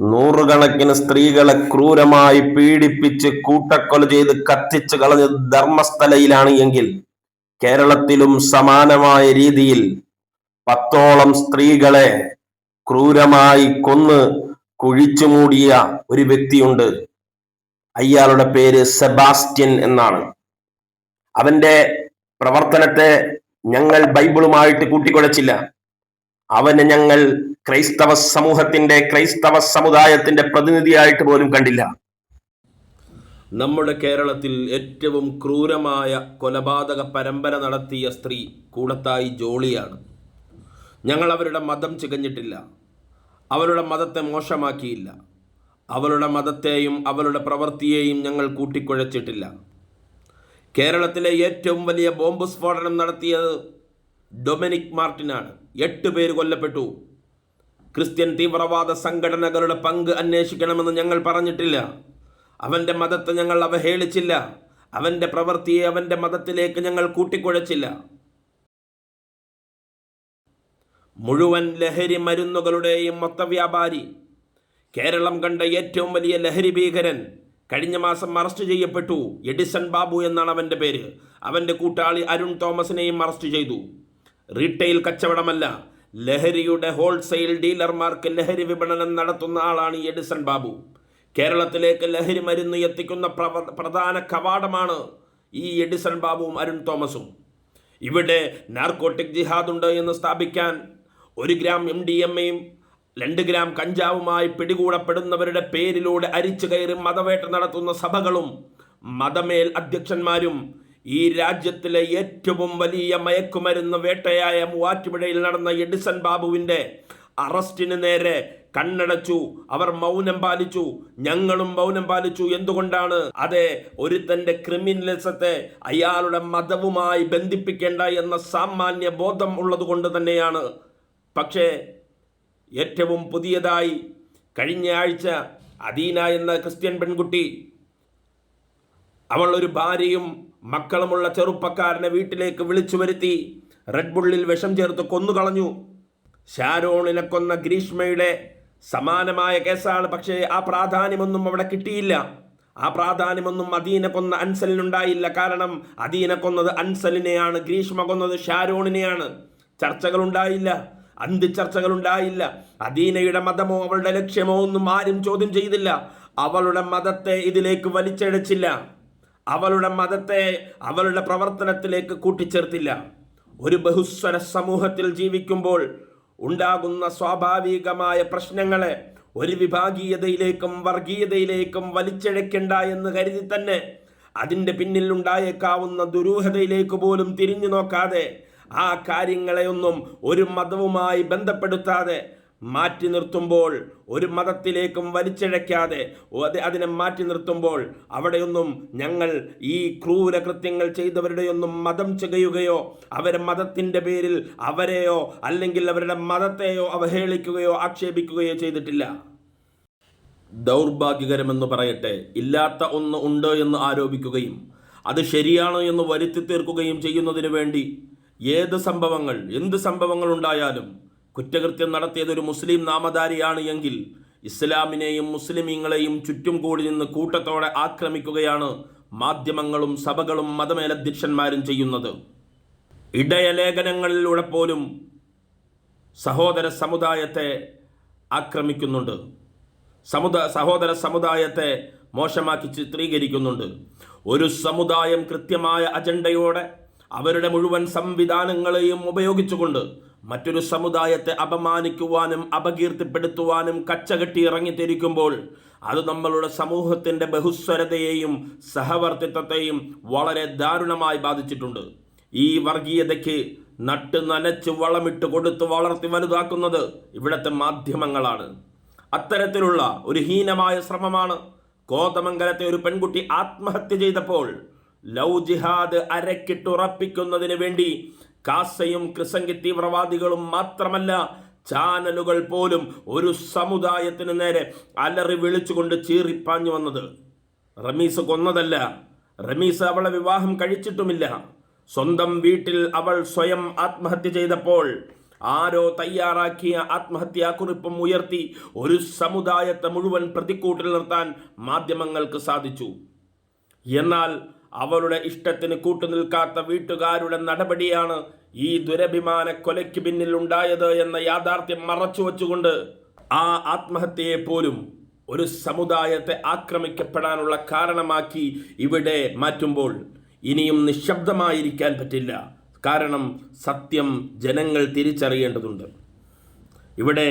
നൂറുകണക്കിന് സ്ത്രീകളെ ക്രൂരമായി പീഡിപ്പിച്ച് കൂട്ടക്കൊല ചെയ്ത് കത്തിച്ചു കളഞ്ഞ ധർമ്മസ്ഥലയിലാണ് എങ്കിൽ കേരളത്തിലും സമാനമായ രീതിയിൽ പത്തോളം സ്ത്രീകളെ ക്രൂരമായി കൊന്ന് കുഴിച്ചു മൂടിയ ഒരു വ്യക്തിയുണ്ട്. അയാളുടെ പേര് സെബാസ്റ്റ്യൻ എന്നാണ്. അവന്റെ പ്രവർത്തനത്തെ ഞങ്ങൾ ബൈബിളുമായിട്ട് കൂട്ടിക്കുഴച്ചില്ല. അവനെ ഞങ്ങൾ ക്രൈസ്തവ സമൂഹത്തിന്റെ ക്രൈസ്തവ സമുദായത്തിന്റെ പ്രതിനിധിയായിട്ട് പോലും കണ്ടില്ല. നമ്മുടെ കേരളത്തിൽ ഏറ്റവും ക്രൂരമായ കൊലപാതക പരമ്പര നടത്തിയ സ്ത്രീ കൂടത്തായി ജോളിയാണ്. ഞങ്ങൾ അവരുടെ മതം ചികഞ്ഞിട്ടില്ല. അവരുടെ മതത്തെ മോശമാക്കിയില്ല. അവരുടെ മതത്തെയും അവരുടെ പ്രവൃത്തിയെയും ഞങ്ങൾ കൂട്ടിക്കുഴച്ചിട്ടില്ല. കേരളത്തിലെ ഏറ്റവും വലിയ ബോംബ് സ്ഫോടനം നടത്തിയത് ഡൊമിനിക് മാർട്ടിനാണ്. എട്ട് പേര് കൊല്ലപ്പെട്ടു. ക്രിസ്ത്യൻ തീവ്രവാദ സംഘടനകളുടെ പങ്ക് അന്വേഷിക്കണമെന്ന് ഞങ്ങൾ പറഞ്ഞിട്ടില്ല. അവന്റെ മതത്തെ ഞങ്ങൾ അവഹേളിച്ചില്ല. അവന്റെ പ്രവൃത്തിയെ അവന്റെ മതത്തിലേക്ക് ഞങ്ങൾ കൂട്ടിക്കുഴച്ചില്ല. മുഴുവൻ ലഹരി മരുന്നുകളുടെയും മൊത്തവ്യാപാരി. കേരളം കണ്ട ഏറ്റവും വലിയ ലഹരി ഭീകരൻ കഴിഞ്ഞ മാസം അറസ്റ്റ് ചെയ്യപ്പെട്ടു. എഡിസൺ ബാബു എന്നാണ് അവന്റെ പേര്. അവന്റെ കൂട്ടാളി അരുൺ തോമസിനെയും അറസ്റ്റ് ചെയ്തു. റീറ്റെയിൽ കച്ചവടമല്ല ലഹരിയുടെ ഹോൾസെയിൽ ഡീലർമാർക്ക് ലഹരി വിപണനം നടത്തുന്ന ആളാണ് എഡിസൺ ബാബു. കേരളത്തിലേക്ക് ലഹരി മരുന്ന് എത്തിക്കുന്ന പ്രധാന കവാടമാണ് ഈ എഡിസൺ ബാബുവും അരുൺ തോമസും. ഇവിടെ നാർക്കോട്ടിക് ജിഹാദ് ഉണ്ട് എന്ന് സ്ഥാപിക്കാൻ ഒരു ഗ്രാം എം ഡി എം എയും രണ്ട് ഗ്രാം കഞ്ചാവുമായി പിടികൂടപ്പെടുന്നവരുടെ പേരിലൂടെ അരിച്ചു കയറി മതവേട്ട നടത്തുന്ന സഭകളും മതമേൽ അധ്യക്ഷന്മാരും ഈ രാജ്യത്തിലെ ഏറ്റവും വലിയ മയക്കുമരുന്ന് വേട്ടയായ മൂവാറ്റുപുഴയിൽ നടന്ന എഡിസൺ ബാബുവിന്റെ അറസ്റ്റിന് നേരെ കണ്ണടച്ചു. അവർ മൗനം പാലിച്ചു. ഞങ്ങളും മൗനം പാലിച്ചു. എന്തുകൊണ്ടാണ്? അതെ ഒരുത്തന്റെ ക്രിമിനലിസത്തെ അയാളുടെ മതവുമായി ബന്ധിപ്പിക്കേണ്ട എന്ന സാമാന്യ ബോധം ഉള്ളത് കൊണ്ട് തന്നെയാണ്. പക്ഷേ ഏറ്റവും പുതിയതായി കഴിഞ്ഞ ആഴ്ച അദീന എന്ന ക്രിസ്ത്യൻ പെൺകുട്ടി അവൾ ഒരു ഭാര്യയും മക്കളുമുള്ള ചെറുപ്പക്കാരനെ വീട്ടിലേക്ക് വിളിച്ചു വരുത്തി റെഡ്ബുള്ളിൽ വിഷം ചേർത്ത് കൊന്നുകളഞ്ഞു ഷാരോണിനെ കൊന്ന ഗ്രീഷ്മയുടെ സമാനമായ കേസാണ് പക്ഷേ ആ പ്രാധാന്യമൊന്നും അവിടെ കിട്ടിയില്ല. ആ പ്രാധാന്യമൊന്നും അദീന കൊന്ന അൻസലിനുണ്ടായില്ല കാരണം അദീന കൊന്നത് അൻസലിനെയാണ് ഗ്രീഷ്മ കൊന്നത് ഷാരോണിനെയാണ്. ചർച്ചകളുണ്ടായില്ല അന്തിച്ചർച്ചകളുണ്ടായില്ല അദീനയുടെ മതമോ അവളുടെ ലക്ഷ്യമോ ഒന്നും ആരും ചോദ്യം ചെയ്തില്ല. അവളുടെ മതത്തെ ഇതിലേക്ക് വലിച്ചഴച്ചില്ല. അവളുടെ മതത്തെ അവളുടെ പ്രവർത്തനത്തിലേക്ക് കൂട്ടിച്ചേർത്തില്ല. ഒരു ബഹുസ്വര സമൂഹത്തിൽ ജീവിക്കുമ്പോൾ ഉണ്ടാകുന്ന സ്വാഭാവികമായ പ്രശ്നങ്ങളെ ഒരു വിഭാഗീയതയിലേക്കും വർഗീയതയിലേക്കും വലിച്ചഴക്കേണ്ട എന്ന് കരുതി തന്നെ അതിന്റെ പിന്നിൽ ഉണ്ടായേക്കാവുന്ന ദുരൂഹതയിലേക്ക് പോലും തിരിഞ്ഞു നോക്കാതെ ആ കാര്യങ്ങളെയൊന്നും ഒരു മതവുമായി ബന്ധപ്പെടുത്താതെ മാറ്റി നിർത്തുമ്പോൾ ഒരു മതത്തിലേക്കും വലിച്ചിഴയ്ക്കാതെ അത് അതിനെ മാറ്റി നിർത്തുമ്പോൾ അവിടെയൊന്നും ഞങ്ങൾ ഈ ക്രൂര കൃത്യങ്ങൾ ചെയ്തവരുടെയൊന്നും മതം ചെയ്യുകയോ അവരെ മതത്തിന്റെ പേരിൽ അവരെയോ അല്ലെങ്കിൽ അവരുടെ മതത്തെയോ അവഹേളിക്കുകയോ ആക്ഷേപിക്കുകയോ ചെയ്തിട്ടില്ല. ദൗർഭാഗ്യകരമെന്ന് പറയട്ടെ ഇല്ലാത്ത ഒന്ന് ഉണ്ട് എന്ന് ആരോപിക്കുകയും അത് ശരിയാണോ എന്ന് വരുത്തി തീർക്കുകയും ചെയ്യുന്നതിന് വേണ്ടി ഏത് സംഭവങ്ങൾ എന്ത് സംഭവങ്ങൾ ഉണ്ടായാലും കുറ്റകൃത്യം നടത്തിയത് ഒരു മുസ്ലിം നാമധാരിയാണ് എങ്കിൽ ഇസ്ലാമിനെയും മുസ്ലിമീങ്ങളെയും ചുറ്റും കൂടി നിന്ന് കൂട്ടത്തോടെ ആക്രമിക്കുകയാണ് മാധ്യമങ്ങളും സഭകളും മതമേലധ്യക്ഷന്മാരും ചെയ്യുന്നത്. ഇടയലേഖനങ്ങളിലൂടെ പോലും സഹോദര സമുദായത്തെ ആക്രമിക്കുന്നുണ്ട്. സമുദായ സഹോദര സമുദായത്തെ മോശമാക്കി ചിത്രീകരിക്കുന്നുണ്ട്. ഒരു സമുദായം കൃത്യമായ അജണ്ടയോടെ അവരുടെ മുഴുവൻ സംവിധാനങ്ങളെയും ഉപയോഗിച്ചുകൊണ്ട് മറ്റൊരു സമുദായത്തെ അപമാനിക്കുവാനും അപകീർത്തിപ്പെടുത്തുവാനും കച്ചകെട്ടി ഇറങ്ങിത്തിരിക്കുമ്പോൾ അത് നമ്മളുടെ സമൂഹത്തിന്റെ ബഹുസ്വരതയെയും സഹവർത്തിത്വത്തെയും വളരെ ദാരുണമായി ബാധിച്ചിട്ടുണ്ട്. ഈ വർഗീയതയ്ക്ക് നട്ട് നനച്ച് വളമിട്ട് കൊടുത്ത് വളർത്തി വലുതാക്കുന്നത് ഇവിടുത്തെ മാധ്യമങ്ങളാണ്. അത്തരത്തിലുള്ള ഒരു ഹീനമായ ശ്രമമാണ് കോതമംഗലത്തെ ഒരു പെൺകുട്ടി ആത്മഹത്യ ചെയ്തപ്പോൾ ലവ് ജിഹാദ് അരക്കിട്ടുറപ്പിക്കുന്നതിന് വേണ്ടി കാസയും ക്രിസംഗി തീവ്രവാദികളും മാത്രമല്ല ചാനലുകൾ പോലും ഒരു സമുദായത്തിന് നേരെ അലറി വിളിച്ചുകൊണ്ട് ചീറിപ്പാഞ്ഞു വന്നത്. റമീസ് കൊന്നതല്ല. റമീസ് അവളെ വിവാഹം കഴിച്ചിട്ടുമില്ല. സ്വന്തം വീട്ടിൽ അവൾ സ്വയം ആത്മഹത്യ ചെയ്തപ്പോൾ ആരോ തയ്യാറാക്കിയ ആത്മഹത്യാ ആത്മഹത്യാക്കുറിപ്പും ഉയർത്തി ഒരു സമുദായത്തെ മുഴുവൻ പ്രതിക്കൂട്ടിൽ നിർത്താൻ മാധ്യമങ്ങൾക്ക് സാധിച്ചു. എന്നാൽ അവരുടെ ഇഷ്ടത്തിന് കൂട്ടുനിൽക്കാത്ത വീട്ടുകാരുടെ നടപടിയാണ് ഈ ദുരഭിമാന കൊലയ്ക്ക് പിന്നിൽ ഉണ്ടായത് എന്ന യാഥാർത്ഥ്യം മറച്ചു വച്ചുകൊണ്ട് ആ ആത്മഹത്യയെ പോലും ഒരു സമുദായത്തെ ആക്രമിക്കപ്പെടാനുള്ള കാരണമാക്കി ഇവിടെ മാറ്റുമ്പോൾ ഇനിയും നിശബ്ദമായിരിക്കാൻ പറ്റില്ല. കാരണം സത്യം ജനങ്ങൾ തിരിച്ചറിയേണ്ടതുണ്ട്. ഇവിടെ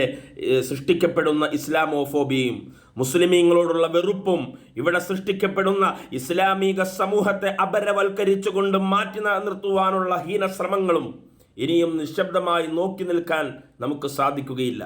സൃഷ്ടിക്കപ്പെടുന്ന ഇസ്ലാമോഫോബിയയും മുസ്ലിമീങ്ങളോടുള്ള വെറുപ്പും ഇവിടെ സൃഷ്ടിക്കപ്പെടുന്ന ഇസ്ലാമിക സമൂഹത്തെ അപരവൽക്കരിച്ചുകൊണ്ട് മാറ്റി നിർത്തുവാനുള്ള ഹീനശ്രമങ്ങളും ഇനിയും നിശബ്ദമായി നോക്കി നിൽക്കാൻ നമുക്ക് സാധിക്കുകയില്ല.